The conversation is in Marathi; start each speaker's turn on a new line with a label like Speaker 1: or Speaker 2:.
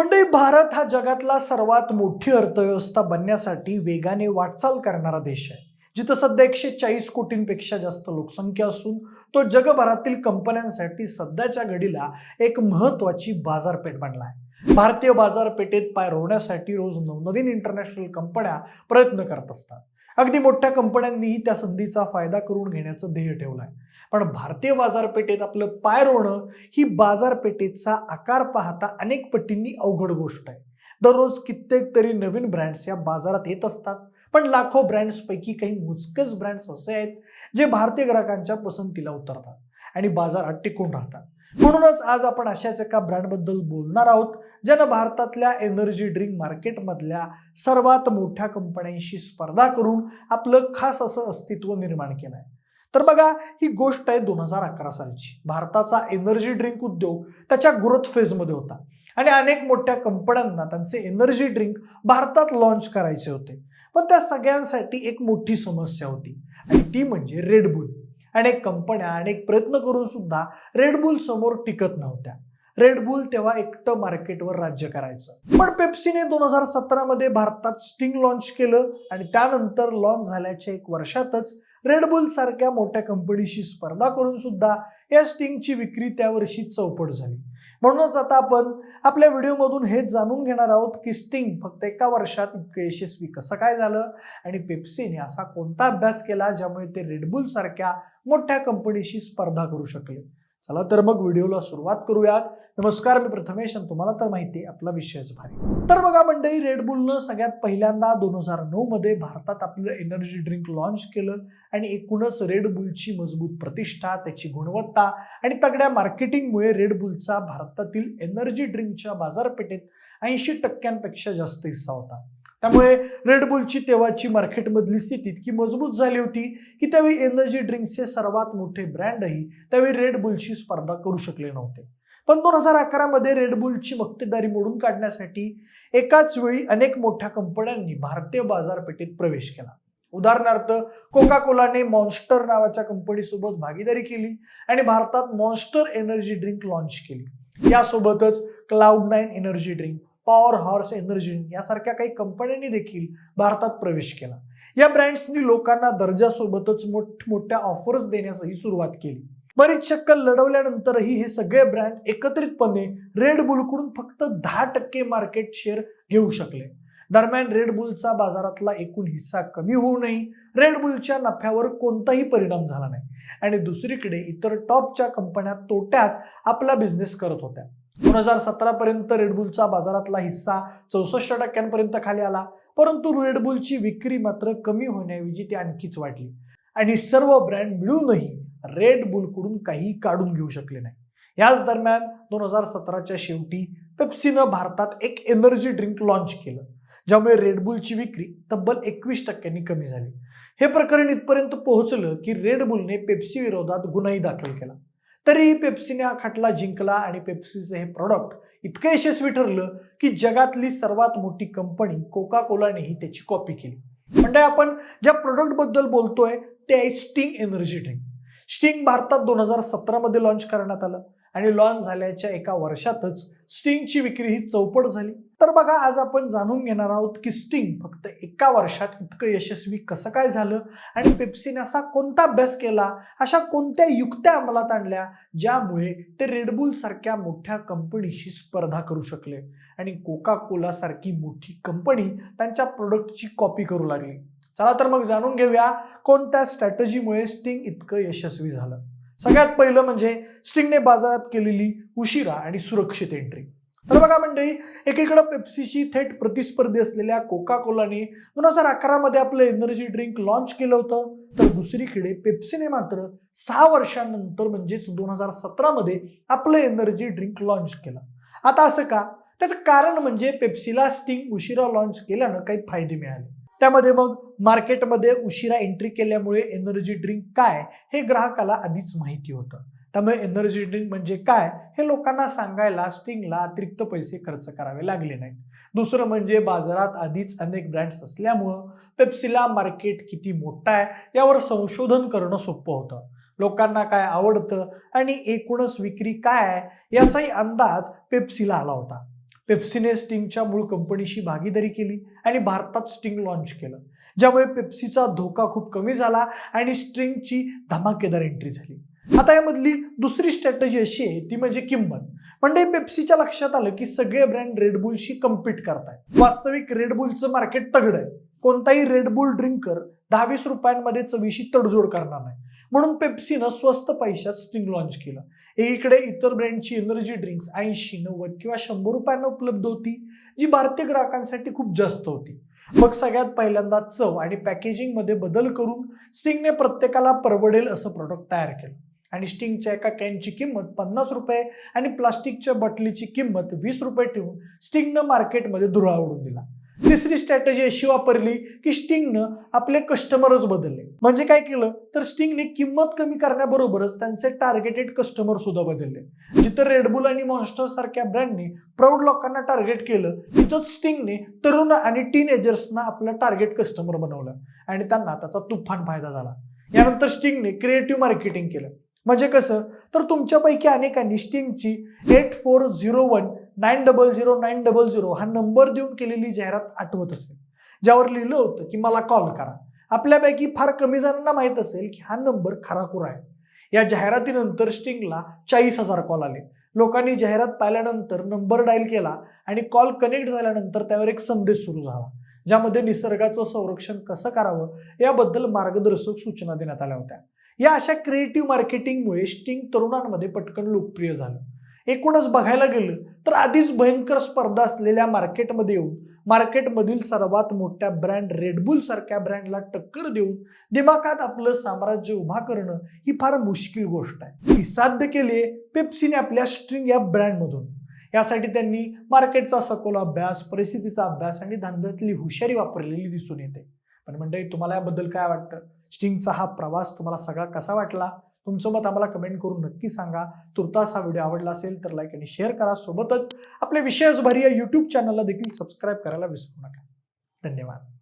Speaker 1: मंडळी भारत हा जगातला सर्वात मोठी अर्थव्यवस्था बनण्यासाठी वेगाने वाटचाल करणारा देश आहे. जिथं सध्या एकशे चाळीस कोटींपेक्षा जास्त लोकसंख्या असून तो जगभरातील कंपन्यांसाठी सध्याच्या घडीला एक महत्वाची बाजारपेठ बनला आहे. भारतीय बाजारपेठेत पाय रोवण्यासाठी रोज नवनवीन इंटरनॅशनल कंपन्या प्रयत्न करत असतात. अगदी मोठ्या कंपन्यांनीही त्या संधीचा फायदा करून घेण्याचं ध्येय ठेवलं आहे पण भारतीय बाजारपेठेत आपलं पाय रोवणं ही बाजारपेठेचा आकार पाहता अनेक पटींनी अवघड गोष्ट आहे. दररोज कित्येक तरी नवीन ब्रँड्स या बाजारात येत असतात. पण लाखो ब्रँड्सपैकी काही मोजकेच ब्रँड्स असे आहेत जे भारतीय ग्राहकांच्या पसंतीला उतरतात. आणि बाजारात टिकून राहतात. म्हणूनच आज आपण अशाच एका ब्रँडबद्दल बोलणार आहोत ज्यानं भारतातल्या एनर्जी ड्रिंक मार्केटमधल्या सर्वात मोठ्या कंपन्यांशी स्पर्धा करून आपलं खास असं अस्तित्व निर्माण केलं आहे. तर बघा ही गोष्ट आहे दोन हजार अकरा सालची. भारताचा एनर्जी ड्रिंक उद्योग त्याच्या ग्रोथ फेजमध्ये होता. आणि अनेक मोठ्या कंपन्यांना त्यांचे एनर्जी ड्रिंक भारतात लॉन्च करायचे होते. पण त्या सगळ्यांसाठी एक मोठी समस्या होती. आणि ती म्हणजे रेडबुल अनेक कंपन्या अनेक प्रयत्न करून सुद्धा रेडबुल समोर टिकत नव्हत्या. रेडबुल तेव्हा एकटं मार्केटवर राज्य करायचं. पण पेप्सीने दोन हजार सतरामध्ये भारतात स्टिंग लॉन्च केलं आणि त्यानंतर लॉन्च झाल्याच्या एक वर्षातच रेडबुल सारख्या मोठ्या कंपनीशी स्पर्धा करून सुद्धा या स्टिंगची विक्री त्या वर्षी चौपट झाली. म्हणूनच आता आपण आपल्या व्हिडिओमधून हेच जाणून घेणार आहोत की स्टिंग फक्त एका वर्षात इतकं यशस्वी कसं काय झालं आणि पेप्सीने असा कोणता अभ्यास केला ज्यामुळे ते रेडबुल सारख्या मोठ्या कंपनीशी स्पर्धा करू शकले? चला तर मग व्हिडिओला सुरुवात करूयात. नमस्कार मी प्रथमेश आणि तुम्हाला तर माहिती आहे आपला विषयच भारी. तर बघा मंडळी रेडबुलनं सगळ्यात पहिल्यांदा दोन हजार नऊ मध्ये भारतात आपलं एनर्जी ड्रिंक लॉन्च केलं आणि एकूणच रेडबुलची मजबूत प्रतिष्ठा त्याची गुणवत्ता आणि तगड्या मार्केटिंगमुळे रेडबुलचा भारतातील एनर्जी ड्रिंकच्या बाजारपेठेत ऐंशी टक्क्यांपेक्षा जास्त हिस्सा होता. त्यामुळे रेडबुलची तेव्हाची मार्केटमधली स्थिती इतकी मजबूत झाली होती की त्यावेळी एनर्जी ड्रिंक्सचे सर्वात मोठे ब्रँडही त्यावेळी रेडबुलची स्पर्धा करू शकले नव्हते. पण दोन हजार अकरामध्ये रेडबुलची मक्तेदारी मोडून काढण्यासाठी एकाच वेळी अनेक मोठ्या कंपन्यांनी भारतीय बाजारपेठेत प्रवेश केला. उदाहरणार्थ कोका कोलाने मॉन्स्टर नावाच्या कंपनीसोबत भागीदारी केली आणि भारतात मॉन्स्टर एनर्जी ड्रिंक लॉन्च केली. यासोबतच cloud nine energy drink power horse energy यासारख्या काही कंपन्यांनी देखील भारतात प्रवेश केला. या ब्रँड्सनी लोकांना दर्जासोबतच मोठमोठ्या ऑफर्स देण्यासही सुरुवात केली. बरीच चक्कर लढवल्यानंतरही हे सगळे ब्रँड एकत्रितपणे रेड बुलकडून फक्त दहा टक्के मार्केट शेअर घेऊ शकले. दरम्यान रेड बुलचा बाजारातला एकूण हिस्सा कमी होऊ नये. रेड बुलच्या नफ्यावर कोणताही परिणाम झाला नाही. आणि दुसरीकडे इतर टॉपच्या कंपन्या तोट्यात आपला बिझनेस करत होत्या. दोन हजार सतरा पर्यंत रेडबुलचा बाजारातला हिस्सा चौसष्ट टक्क्यांपर्यंत खाली आला. परंतु रेडबुलची विक्री मात्र कमी होण्याऐवजी ती आणखीच वाढली. आणि सर्व ब्रँड मिळूनही रेड बुलकडून काही काढून घेऊ शकले नाही. याच दरम्यान दोन हजार सतराच्या शेवटी पेप्सीनं भारतात एक एनर्जी ड्रिंक लॉन्च केलं ज्यामुळे रेडबुलची विक्री तब्बल एकवीस टक्क्यांनी कमी झाली. हे प्रकरण इथपर्यंत पोहोचलं की रेडबुलने पेप्सी विरोधात गुन्हाही दाखल केला. तरीही पेप्सीने हा खटला जिंकला आणि पेप्सीचं हे प्रॉडक्ट इतकं यशस्वी ठरलं की जगातली सर्वात मोठी कंपनी कोका कोलानेही त्याची कॉपी केली. म्हणजे आपण ज्या प्रोडक्टबद्दल बोलतोय ते आहे स्टिंग एनर्जी ड्रिंक स्टिंग भारतात दोन हजार सतरामध्ये लॉन्च करण्यात आलं. आणि लॉन्च झाल्याच्या एका वर्षातच स्टिंगची विक्री ही चौपट झाली. तर बघा आज आपण जाणून घेणार आहोत की स्टिंग फक्त एका वर्षात इतकं यशस्वी कसं काय झालं आणि पेप्सीने असा कोणता अभ्यास केला अशा कोणत्या युक्त्या अंमलात आणल्या ज्यामुळे ते रेडबुल सारख्या मोठ्या कंपनीशी स्पर्धा करू शकले आणि कोका कोला सारखी मोठी कंपनी त्यांच्या प्रोडक्टची कॉपी करू लागली. चला तर मग जाणून घेऊया कोणत्या स्ट्रॅटजीमुळे स्टिंग इतकं यशस्वी झालं. सगळ्यात पहिलं म्हणजे स्टिंगने बाजारात केलेली उशिरा आणि सुरक्षित एंट्री तर बघा मंडळी एकीकडे पेप्सीशी थेट प्रतिस्पर्धी असलेल्या कोका कोलाने दोन हजार अकरामध्ये आपलं एनर्जी ड्रिंक लॉन्च केलं होतं. तर दुसरीकडे पेप्सीने मात्र सहा वर्षांनंतर म्हणजेच दोन हजार सतरामध्ये आपलं एनर्जी ड्रिंक लॉन्च केलं. आता असं का? त्याचं कारण म्हणजे पेप्सीला स्टिंग उशिरा लॉन्च केल्यानं काही फायदे मिळाले. त्यामध्ये मग मार्केटमध्ये उशिरा एंट्री केल्यामुळे एनर्जी ड्रिंक काय हे ग्राहकाला आधीच माहिती होतं. त्यामुळे एनर्जी ड्रिंक म्हणजे काय हे लोकांना सांगायला स्टिंगला अतिरिक्त पैसे खर्च करावे लागले नाहीत. दुसरं म्हणजे बाजारात आधीच अनेक ब्रँड्स असल्यामुळं पेप्सीला मार्केट किती मोठं आहे यावर संशोधन करणं सोपं होतं. लोकांना काय आवडतं आणि एकूणच विक्री काय आहे याचाही अंदाज पेप्सीला आला होता. पेप्सीने स्टिंगच्या मूळ कंपनीशी भागीदारी केली आणि भारतात स्टिंग लॉन्च केलं ज्यामुळे पेप्सीचा धोका खूप कमी झाला आणि स्ट्रिंगची धमाकेदार एंट्री झाली. आता यामधली दुसरी स्ट्रॅटेजी अशी आहे ती म्हणजे किंमत. म्हणजे पेप्सीच्या लक्षात आलं की सगळे ब्रँड रेडबुलशी कम्पीट करतायत. वास्तविक रेडबुलचं मार्केट तगड आहे. कोणताही रेडबुल ड्रिंकर दहावीस रुपयांमध्ये चवीशी तडजोड करणार नाही. म्हणून पेप्सीनं स्वस्त पैशात स्टिंग लॉन्च केलं. एकीकडे इतर ब्रँडची एनर्जी ड्रिंक्स ऐंशी नव्वद किंवा शंभर रुपयांना उपलब्ध होती जी भारतीय ग्राहकांसाठी खूप जास्त होती. मग सगळ्यात पहिल्यांदा चव आणि पॅकेजिंगमध्ये बदल करून स्टिंगने प्रत्येकाला परवडेल असं प्रोडक्ट तयार केलं. आणि स्टिंगच्या एका कॅनची किंमत पन्नास रुपये आणि प्लास्टिकच्या बॉटलीची किंमत वीस रुपये ठेवून स्टिंगनं मार्केटमध्ये धुरा ओढून दिला. तिसरी स्ट्रॅटेजी अशी वापरली की स्टिंगनं आपले कस्टमरच बदलले. म्हणजे काय केलं? तर स्टिंगने किंमत कमी करण्याबरोबरच त्यांचे टार्गेटेड कस्टमर सुद्धा बदलले. जिथं रेडबुल आणि मॉन्स्टर सारख्या ब्रँडने प्रौढ लोकांना टार्गेट केलं तिथंच स्टिंगने तरुण आणि टीनेजर्सना आपलं टार्गेट कस्टमर बनवलं आणि त्यांना त्याचा तुफान फायदा झाला. यानंतर स्टिंगने क्रिएटिव्ह मार्केटिंग केलं. म्हणजे कसं? तर तुमच्यापैकी अनेकांनी स्टिंगची eight four zero one nine double zero nine double zero हा नंबर देऊन केलेली जाहिरात आठवत असेल ज्यावर लिहिलं होतं की मला कॉल करा. आपल्यापैकी फार कमी जणांना माहीत असेल की हा नंबर खराखुरा आहे. या जाहिरातीनंतर स्टिंगला चाळीस हजार कॉल आले. लोकांनी जाहिरात पाहिल्यानंतर नंबर डायल केला आणि कॉल कनेक्ट झाल्यानंतर त्यावर एक संदेश सुरू झाला ज्यामध्ये निसर्गाचं संरक्षण कसं करावं याबद्दल मार्गदर्शक सूचना देण्यात आल्या होत्या. या अशा क्रिएटिव्ह मार्केटिंगमुळे स्टिंग तरुणांमध्ये पटकन लोकप्रिय झालं. एकूणच बघायला गेलं तर आधीच भयंकर स्पर्धा असलेल्या मार्केटमध्ये येऊन मार्केटमधील सर्वात मोठ्या ब्रँड रेडबुल सारख्या ब्रँडला टक्कर देऊन दिमागात आपलं साम्राज्य उभा करणं ही फार मुश्किल गोष्ट आहे. ती साध्य केली पेप्सीने आपल्या स्ट्रिंग या ब्रँडमधून. यासाठी त्यांनी मार्केटचा सखोल अभ्यास परिस्थितीचा अभ्यास आणि धंद्यातली हुशारी वापरलेली दिसून येते. पण मंडळी तुम्हाला याबद्दल काय वाटतं? स्टिंगचा हा प्रवास तुम्हाला सगळा कसा वाटला? तुमचं मत आम्हाला कमेंट करून नक्की सांगा. तुर्तास हा व्हिडिओ आवडला असेल तर लाईक आणि शेअर करा. सोबतच आपल्या विषयच भरी या यूट्यूब चॅनलला देखील सबस्क्राईब करायला विसरू नका. धन्यवाद.